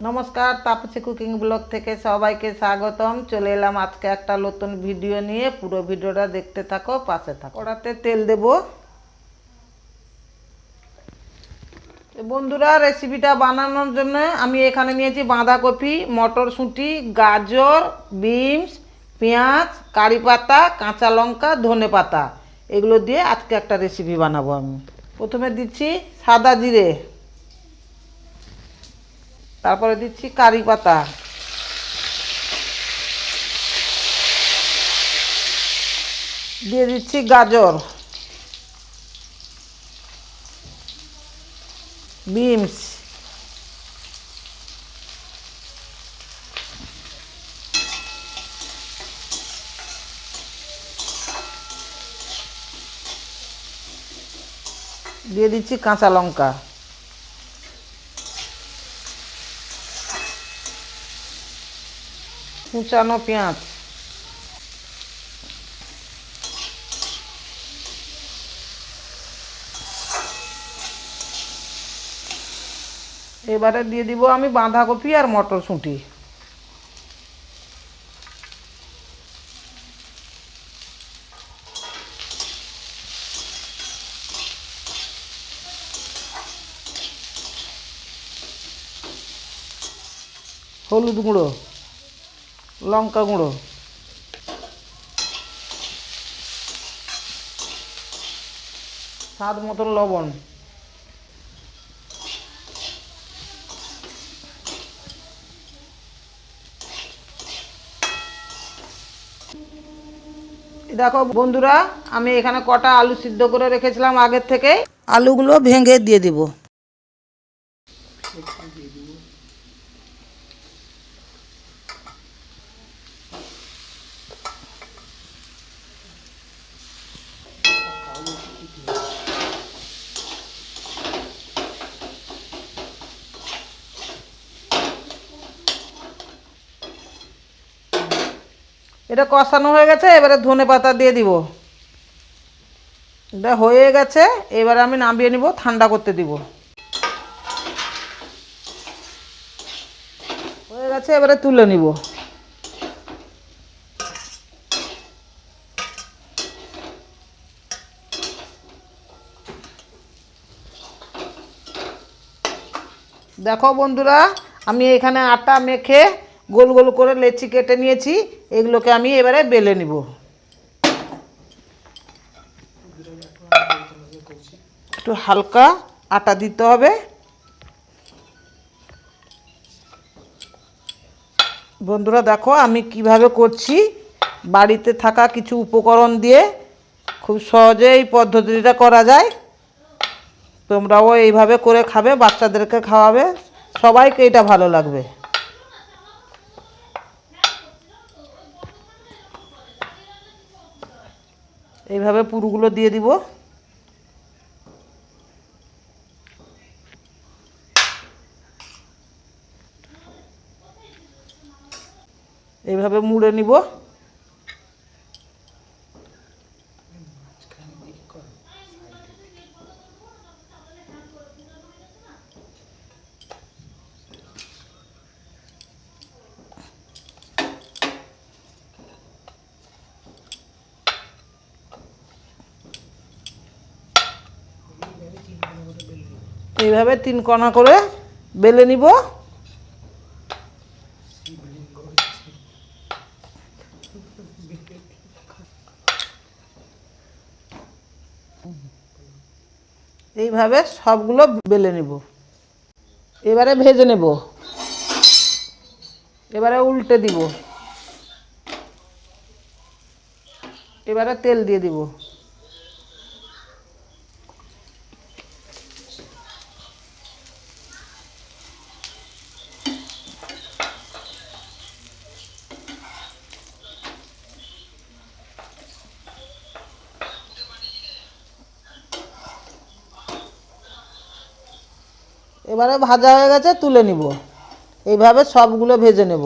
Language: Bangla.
নমস্কার, তাপসী কুকিং ব্লগ থেকে সবাইকে স্বাগতম। চলে এলাম আজকে একটা নতুন ভিডিও নিয়ে। পুরো ভিডিওটা দেখতে থাকো, পাশে থাকো। ওটাতে তেল দেব। বন্ধুরা রেসিপিটা বানানোর জন্য আমি এখানে নিয়েছি বাঁধাকপি, মটরশুঁটি, গাজর, বিনস, পেঁয়াজ, কারি পাতা, কাঁচা লঙ্কা, ধনে পাতা। এগুলো দিয়ে আজকে একটা রেসিপি বানাবো আমি। প্রথমে দিচ্ছি সাদা জিরে। তারপরে দিচ্ছি কারি পাতা। দিয়ে দিচ্ছি গাজর। বিনস। দিয়ে দিচ্ছি কাঁচা লঙ্কা। কুচানো পেঁয়াজ এবারে দিয়ে দিব আমি বাঁধাকপি আর মটরশুঁটি। হলুদ গুঁড়ো। লঙ্কা গুঁড়ো। স্বাদ মতো লবণ। দেখো বন্ধুরা আমি এখানে কটা আলু সিদ্ধ করে রেখেছিলাম আগের থেকে। আলুগুলো ভেঙে দিয়ে দিব। এটা কষানো হয়ে গেছে, এবারে ধনে পাতা দিয়ে দিব। এটা হয়ে গেছে, এবারে আমি নামিয়ে নিব, ঠান্ডা করতে দিব। হয়ে গেছে, এবারে তুলে নিব। দেখো বন্ধুরা, আমি এখানে আটা মেখে গোল গোল করে লেচি কেটে নিয়েছি, এগুলোকে আমি এবারে বেলে নিব। একটু হালকা আটা দিতে হবে। বন্ধুরা দেখো, আমি কীভাবে করছি, বাড়িতে থাকা কিছু উপকরণ দিয়ে খুব সহজে এই পদ্ধতিটা করা যায়। তোমরাও এইভাবে করে খাবে, বাচ্চাদেরকে খাওয়াবে, সবাইকে এটা ভালো লাগবে। এইভাবে পুরুগুলো দিয়ে দিব। এইভাবে মুড়ে নিব। এইভাবে তিন কণা করে বেলে নিব। এইভাবে সবগুলো বেলে নিব। এবারে ভেজে নেব। এবারে উল্টে দিব। এবারে তেল দিয়ে দিব। এবারে ভাজা হয়ে গেছে তুলে নিব। এইভাবে সবগুলো ভেজে নেব।